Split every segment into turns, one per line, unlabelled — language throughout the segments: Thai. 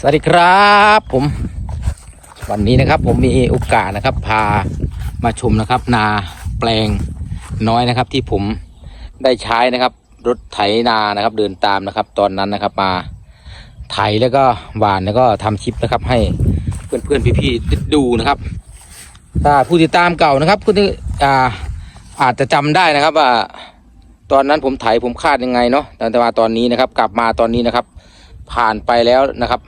สวัสดีครับผม วันนี้นะครับผมมีโอกาสนะครับ พามาชมนะครับ นาแปลงน้อยนะครับ ที่ผมได้ใช้นะครับ รถไถนานะครับ เดินตามนะครับ ตอนนั้นนะครับมาไถแล้วก็หวานแล้วก็ทำคลิปนะครับ ให้เพื่อนๆพี่ๆได้ดูนะครับถ้าผู้ติดตามเก่านะครับคุณอ่าอาจจะจำได้นะครับว่าตอนนั้นผมไถผมคาดยังไงเนาะแต่ว่าตอนนี้นะครับ กลับมาตอนนี้นะครับ ผ่านไปแล้วนะครับ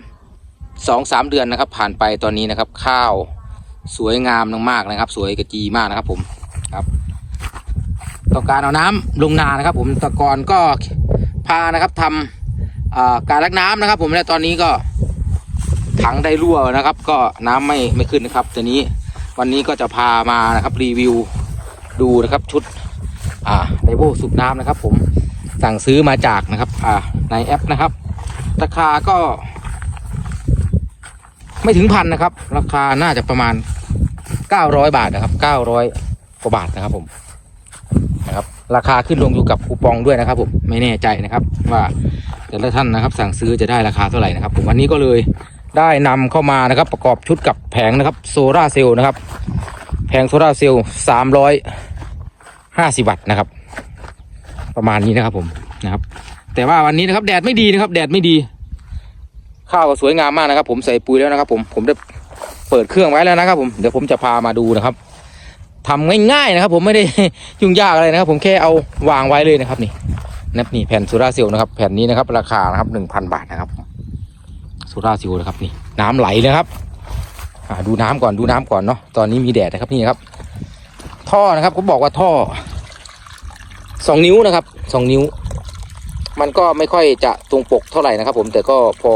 สองสามเดือนนะครับ ผ่านไปตอนนี้นะครับ ข้าวสวยงามมากๆนะครับ สวยกระจีมากนะครับ ผมครับต้อการเอาน้ำลงนานะครับ ผมตะกอนก็พานะครับทำอ่าการลักน้ำนะครับ ผมและตอนนี้ก็ถังได้รั่วนะครับ ก็น้ำไม่ไม่ขึ้นนะครับทีนี้วันนี้ก็จะพามานะครับรีวิวดูนะครับชุดอ่าไดโวสูบน้ำนะครับ ผมสั่งซื้อมาจากนะครับอ่าในแอปนะครับ ราคาก็ ไม่ถึงพันนะครับ ราคาน่าจะประมาณเก้าร้อยบาทนะครับเก้าร้อยกว่าบาทนะครับผมนะครับ ราคาขึ้นลงอยู่กับคูปองด้วยนะครับ ผมไม่แน่ใจนะครับ ว่าแต่ละท่านนะครับ สั่งซื้อจะได้ราคาเท่าไหร่นะครับ ผมวันนี้ก็เลยได้นำเข้ามานะครับ ประกอบชุดกับแผงนะครับโซลาเซลล์นะครับ แผงโซลาเซลล์สามร้อยห้าสิบวัตต์นะครับ ประมาณนี้นะครับผมนะครับ แต่ว่าวันนี้นะครับ แดดไม่ดีนะครับ แดดไม่ดี ข้าวก็สวยงามมากนะครับ ผมใส่ปุ๋ยแล้วนะครับ ผมผมได้เปิดเครื่องไว้แล้วนะครับ ผมเดี๋ยวผมจะพามาดูนะครับทำง่ายๆนะครับ ผมไม่ได้ยุ่งยากอะไรนะครับ ผมแค่เอาวางไว้เลยนะครับนี่นับนี่แผ่นโซลาเซลล์นะครับแผ่นนี้นะครับ ราคานะครับหนึ่งพันบาทนะครับโซลาเซลล์นะครับนี่น้ำไหลเลยครับดูน้ำก่อนดูน้ำก่อนเนาะตอนนี้มีแดดนะครับนี่ครับท่อนะครับเขาบอกว่าท่อสองนิ้วนะครับสองนิ้ว มันก็ไม่ค่อยจะตรงปกเท่าไหร่นะครับ ผมแต่ก็พอ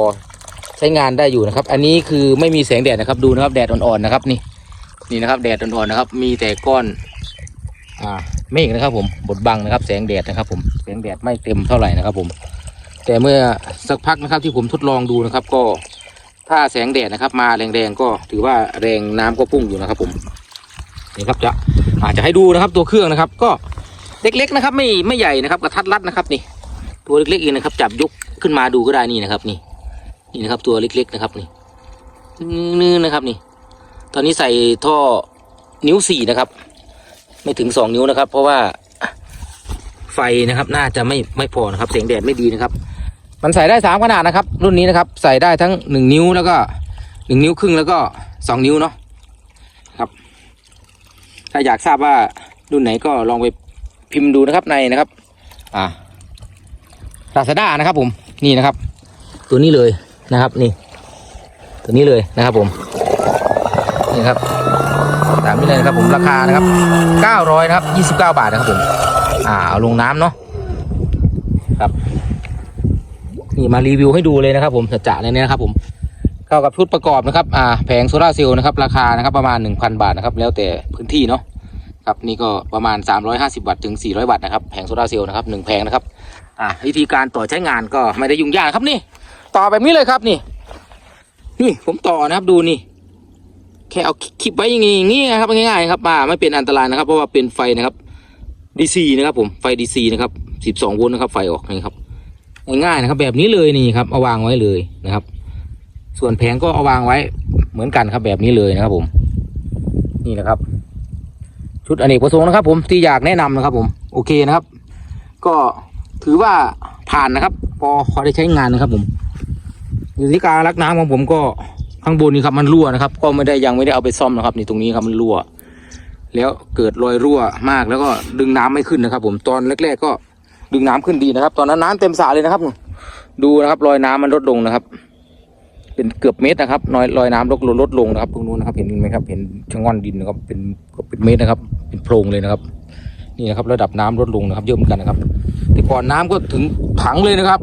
ช้งานได้อยู่นะครับ อันนี้คือไม่มีแสงแดดนะครับ ดูนะครับแดดอ่อนๆนะครับนี่นี่นะครับ แดดอ่อนๆนะครับ มีแต่ก้อนอ่าเมฆนะครับ ผมบดบังนะครับ แสงแดดนะครับ ผมแสงแดดไม่เต็มเท่าไหร่นะครับ ผม แต่เมื่อสักพักนะครับที่ผมทดลองดูนะครับ ก็ถ้าแสงแดดนะครับ มาแรงๆก็ถือว่าแรงน้ำก็พุ่งอยู่นะครับ ผมนี่ครับจะอาจจะให้ดูนะครับตัวเครื่องนะครับ ก็เล็กๆนะครับ ไม่ไม่ใหญ่นะครับกระทัดรัดนะครับ นี่ ตัวเล็กๆเองนะครับ จับยกขึ้นมาดูก็ได้นี่นะครับ นี่ นี่นะครับ ตัวเล็กๆนะครับนี่นื้อนะครับนี่ ตอนนี้ใส่ท่อนิ้วสี่นะครับ ไม่ถึงสองนิ้วนะครับ เพราะว่าไฟนะครับ น่าจะไม่ไม่พอนะครับเสียงแดดไม่ดีนะครับ มันใส่ได้สามขนาดนะครับ รุ่นนี้นะครับ ใส่ได้ทั้งหนึ่งนิ้วแล้วก็หนึ่งนิ้วครึ่งแล้วก็สองนิ้วเนาะครับ ถ้าอยากทราบว่ารุ่นไหนก็ลองไปพิมพ์ดูนะครับในนะครับ อ่าลาซาด้านะครับผม นี่นะครับ ตัวนี้เลย นะครับนี่ ตัวนี้เลยนะครับผมนี่ครับตามนี้เลยนะครับผมราคานะครับเก้าร้อยนะครับยี่สิบเก้าบาทนะครับผมอ่าเอาลงน้ำเนาะครับนี่มารีวิวให้ดูเลยนะครับผมจะๆเลยเนี่ยนะครับผมเข้ากับชุดประกอบนะครับอ่าแผงโซลาเซลล์นะครับราคานะครับประมาณหนึ่งพันบาทนะครับแล้วแต่พื้นที่เนาะครับนี่ก็ประมาณ 350 วัตต์ถึง 400 วัตต์นะครับแผงโซลาเซลล์นะครับหนึ่งแผงนะครับอ่าวิธีการต่อใช้งานก็ไม่ได้ยุ่งยากครับนี่ ต่อแบบนี้เลยครับนี่ นี่ผมต่อนะครับดูนี่ แค่เอาคลิปไว้อย่างงี้อย่างงี้นะครับง่ายๆครับมาไม่เป็นอันตรายนะครับ เพราะว่าเป็นไฟนะครับ DC นะครับ ผมไฟ DC นะครับ12โวลต์นะครับ ไฟออกนี่ครับง่ายๆนะครับ แบบนี้เลยนี่ครับเอาวางไว้เลยนะครับ ส่วนแผงก็เอาวางไว้เหมือนกันครับแบบนี้เลยนะครับ ผม นี่นะครับ ชุดอเนกประสงค์นะครับ ผมที่อยากแนะนำนะครับ ผม โอเคนะครับ ก็ถือว่าผ่านนะครับ พอพอได้ใช้งานนะครับ ผม ที่การรักน้ำของผมก็ข้างบนนี่ครับมันรั่วนะครับ ก็ไม่ได้ยังไม่ได้เอาไปซ่อมนะครับนี่ตรงนี้ครับมันรั่ว แล้วเกิดรอยรั่วมากแล้วก็ดึงน้ำไม่ขึ้นนะครับ ผมตอนแรกๆก็ดึงน้ำขึ้นดีนะครับ ตอนนั้นน้ำเต็มสระเลยนะครับ ดูนะครับ รอยน้ำมันลดลงนะครับ เป็นเกือบเมตรนะครับรอยรอยน้ำลดลงลดลงนะครับตรงนู้นนะครับ เห็นไหมครับ เห็นชะง่อนดินนะครับ เป็นเป็นเมตรนะครับ เป็นโพรงเลยนะครับ นี่นะครับ ระดับน้ำลดลงนะครับ เยอะเหมือนกันนะครับ แต่ก่อนน้ำก็ถึงถังเลยนะครับ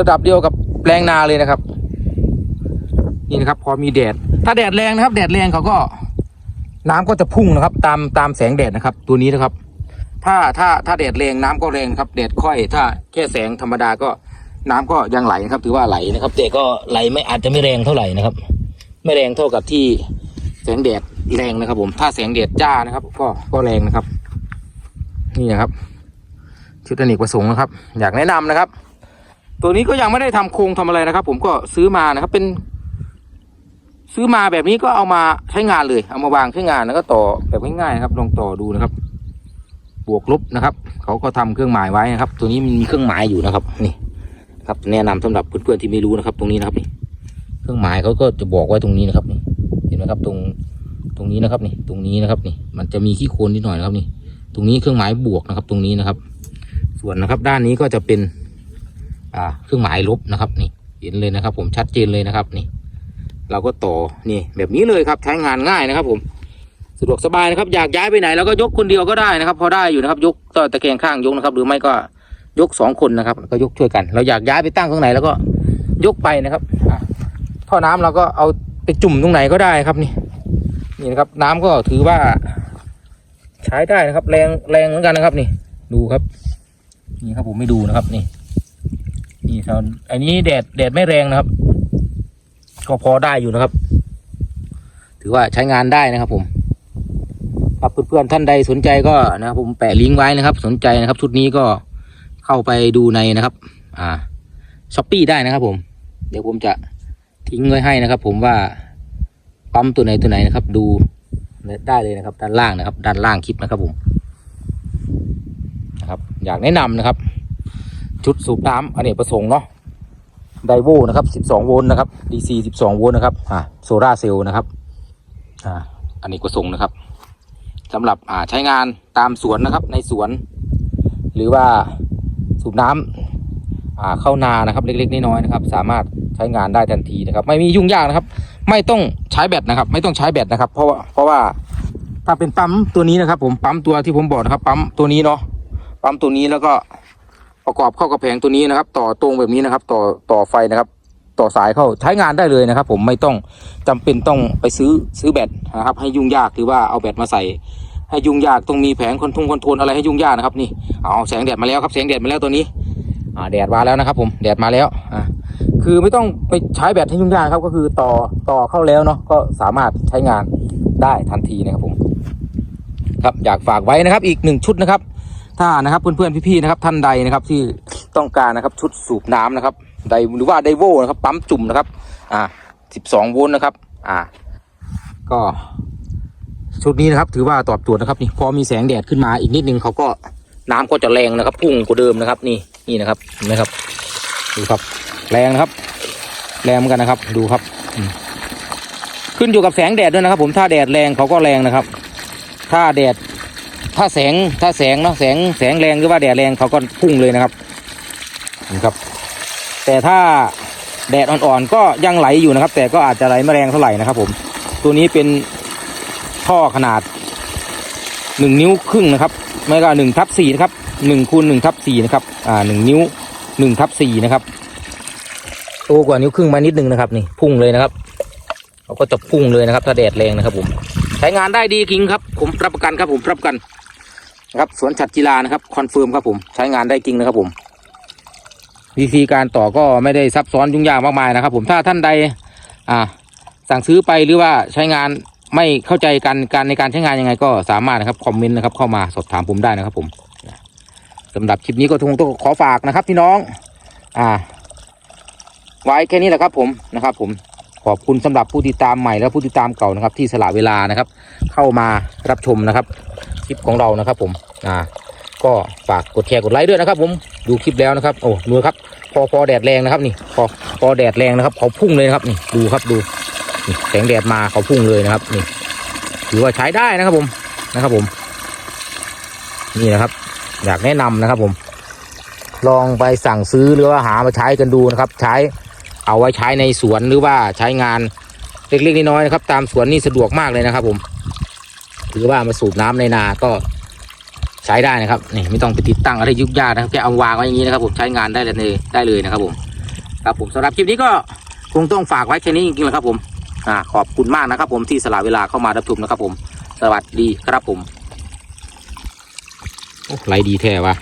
ระดับเดียวกับ แปลงนาเลยนะครับ นี่นะครับ พอมีแดด ถ้าแดดแรงนะครับ แดดแรงเขาก็ น้ำก็จะพุ่งนะครับ ตามตามแสงแดดนะครับ ตัวนี้นะครับ ถ้าถ้าถ้าแดดแรงน้ำก็แรงครับ แดดค่อย ถ้าแค่แสงธรรมดาก็น้ำก็ยังไหลนะครับ ถือว่าไหลนะครับ แต่ก็ไหลไม่อาจจะไม่แรงเท่าไหร่นะครับ ไม่แรงเท่ากับที่แสงแดดแรงนะครับ ผม ถ้าแสงแดดจ้านะครับ ก็ก็แรงนะครับ นี่นะครับ ชุดอเนกประสงค์นะครับ อยากแนะนำนะครับ ตัวนี้ก็ยังไม่ได้ทำโครงทำอะไรนะครับ ผมก็ซื้อมานะครับ เป็น ซื้อมาแบบนี้ก็เอามาใช้งานเลย เอามาวางใช้งานแล้วก็ต่อแบบง่ายๆนะครับ ลองต่อดูนะครับ บวกลบนะครับ เขาก็ทำเครื่องหมายไว้นะครับ ตัวนี้มันมีเครื่องหมายอยู่นะครับ นี่ ครับแนะนำสำหรับเพื่อนๆที่ไม่รู้นะครับ ตรงนี้นะครับนี่เครื่องหมายเขาก็จะบอกไว้ตรงนี้นะครับนี่เห็นไหมครับ ตรงตรงนี้นะครับนี่ ตรงนี้นะครับนี่ มันจะมีขี้โคลนนิดหน่อยนะครับนี่ ตรงนี้เครื่องหมายบวกนะครับ ตรงนี้นะครับ ส่วนนะครับ ด้านนี้ก็จะเป็น อ่าเครื่องหมายลบนะครับนี่เห็นเลยนะครับ ผมชัดเจนเลยนะครับนี่ เราก็ต่อนี่แบบนี้เลยครับใช้งานง่ายนะครับ ผมสะดวกสบายนะครับอยากย้ายไปไหนเราก็ยกคนเดียวก็ได้นะครับ พอได้อยู่นะครับ ยกต่อตะแกรงข้างยกนะครับ หรือไม่ก็ยกสองคนนะครับก็ยกช่วยกัน เราอยากย้ายไปตั้งตรงไหนแล้วก็ยกไปนะครับท่อน้ำเราก็เอาไปจุ่มตรงไหนก็ได้ครับนี่ นี่นะครับ น้ำก็ถือว่า ใช้ได้นะครับ แรงแรงเหมือนกันนะครับ นี่ ดูครับ นี่ครับผมไม่ดูนะครับ นี่ นี่ตอนอันนี้แดดแดดไม่แรงนะครับ ก็พอได้อยู่นะครับ ถือว่าใช้งานได้นะครับ ผม ครับเพื่อนๆท่านใดสนใจก็นะครับผมแปะลิงก์ไว้นะครับ สนใจนะครับชุดนี้ก็เข้าไปดูในนะครับ อ่าช้อปปีได้นะครับ ผม เดี๋ยวผมจะทิ้งไว้ให้นะครับ ผมว่าปั๊มตัวไหนตัวไหนนะครับ ดูได้เลยนะครับ ด้านล่างนะครับ ด้านล่างคลิปนะครับผมนะครับ อยากแนะนำนะครับ ชุดสูบน้ำอเนกประสงค์เนาะไดโวนะครับ 12 โวลต์นะครับ DC 12 โวลต์นะครับอ่าโซลาเซลล์นะครับอ่าอันนี้ก็ส่งนะครับสำหรับอ่าใช้งานตามสวนนะครับ ในสวน หรือว่าสูบน้ำอ่าเข้านานะครับ เล็ก ๆน้อยๆนะครับ สามารถใช้งานได้ทันทีนะครับ ไม่มียุ่งยากนะครับ ไม่ต้องใช้แบตนะครับ ไม่ต้องใช้แบตนะครับ เพราะว่าเพราะว่าถ้าเป็นปั๊มตัวนี้นะครับ ผมปั๊มตัวที่ผมบอกนะครับ ปั๊มตัวนี้เนาะปั๊มตัวนี้แล้วก็ ประกอบเข้ากับแผงตัวนี้นะครับ ต่อตรงแบบนี้นะครับ ต่อต่อไฟนะครับ ต่อสายเข้าใช้งานได้เลยนะครับ ผมไม่ต้องจำเป็นต้องไปซื้อซื้อแบตนะครับ ให้ยุ่งยากหรือว่าเอาแบตมาใส่ ให้ยุ่งยากต้องมีแผงคอนทุงคอนโทรลอะไรให้ยุ่งยากนะครับนี่เอาแสงแดดมาแล้วครับแสงแดดมาแล้วตัวนี้อ่าแดดมาแล้วนะครับ ผมแดดมาแล้วอ่าคือไม่ต้องไปใช้แบตให้ยุ่งยากครับ ก็คือต่อต่อเข้าแล้วเนาะก็สามารถใช้งานได้ทันทีนะครับผมครับอยากฝากไว้นะครับอีกหนึ่งชุดนะครับ ถ้านะครับเพื่อนๆพี่ๆนะครับท่านใดนะครับที่ต้องการนะครับชุดสูบน้ำนะครับไดหรือว่าไดโวนะครับปั๊มจุ่มนะครับอ่าสิบสองโวลต์นะครับอ่าก็ชุดนี้นะครับถือว่าตอบโจทย์นะครับนี่พอมีแสงแดดขึ้นมาอีกนิดนึงเขาก็น้ำก็จะแรงนะครับ พุ่งกว่าเดิมนะครับ นี่นี่นะครับเห็นไหมครับดูครับ แรงนะครับ แรงเหมือนกันนะครับ ดูครับ ขึ้นอยู่กับแสงแดดด้วยนะครับ ผมถ้าแดดแรงเขาก็แรงนะครับ ถ้าแดด ถ้าแสงถ้าแสงเนาะแสงแสงแรงหรือว่าแดดแรงเขาก็พุ่งเลยนะครับนะครับ แต่ถ้าแดดอ่อนๆก็ยังไหลอยู่นะครับ แต่ก็อาจจะไหลไม่แรงเท่าไหร่นะครับผมตัวนี้เป็นท่อขนาดหนึ่งนิ้วครึ่งนะครับ ไม่ก็หนึ่งทับสี่นะครับหนึ่งคูณหนึ่งทับสี่นะครับอ่าหนึ่งนิ้วหนึ่งทับสี่นะครับโตกว่านิ้วครึ่งมานิดนึงนะครับนี่พุ่งเลยนะครับเขาก็จะพุ่งเลยนะครับ ถ้าแดดแรงนะครับผมใช้งานได้ดีจริงครับ ผมรับประกันครับผมรับประกัน นะครับสวนฉัดกีฬานะครับคอนเฟิร์มครับผมใช้งานได้จริงนะครับผมวิธีการต่อก็ไม่ได้ซับซ้อนยุ่งยากมากมายนะครับ ผมถ้าท่านใดอ่าสั่งซื้อไปหรือว่าใช้งานไม่เข้าใจกันการในการใช้งานยังไง ก็สามารถนะครับคอมเมนต์นะครับเข้ามาสอบถามผมได้นะครับ ผมสำหรับคลิปนี้ก็คงต้องขอฝากนะครับพี่น้อง อ่า ไว้แค่นี้แหละครับ ผมนะครับ ผม ขอบคุณสำหรับผู้ติดตามใหม่และผู้ติดตามเก่านะครับ ที่สละเวลานะครับ เข้ามารับชมนะครับคลิปของเรานะครับผมอ่าก็ฝากกดแชร์กดไลค์ด้วยนะครับผมดูคลิปแล้วนะครับโอ้ดูครับพอพอแดดแรงนะครับนี่พอพอแดดแรงนะครับ เขาพุ่งเลยนะครับนี่ดูครับดูแสงแดดมาเขาพุ่งเลยนะครับนี่ถือว่าใช้ได้นะครับผมนะครับผม นี่นะครับ อยากแนะนำนะครับผม ลองไปสั่งซื้อหรือว่าหามาใช้กันดูนะครับ ใช้ เอาไว้ใช้ในสวนหรือว่าใช้งานเล็กๆน้อยๆนะครับ ตามสวนนี่สะดวกมากเลยนะครับ ผมหรือว่ามาสูบน้ำในนาก็ใช้ได้นะครับนี่ไม่ต้องไปติดตั้งอะไรยุ่งยากนะครับแค่เอาวางไว้อย่างนี้นะครับ ผมใช้งานได้เลยได้เลยนะครับ ผมครับผมสำหรับคลิปนี้ก็คงต้องฝากไว้แค่นี้จริงๆแหละครับ ผมอ่าขอบคุณมากนะครับ ผมที่สละเวลาเข้ามารับชมนะครับ ผม สวัสดีครับผมโอ้ไรดีแท้วะ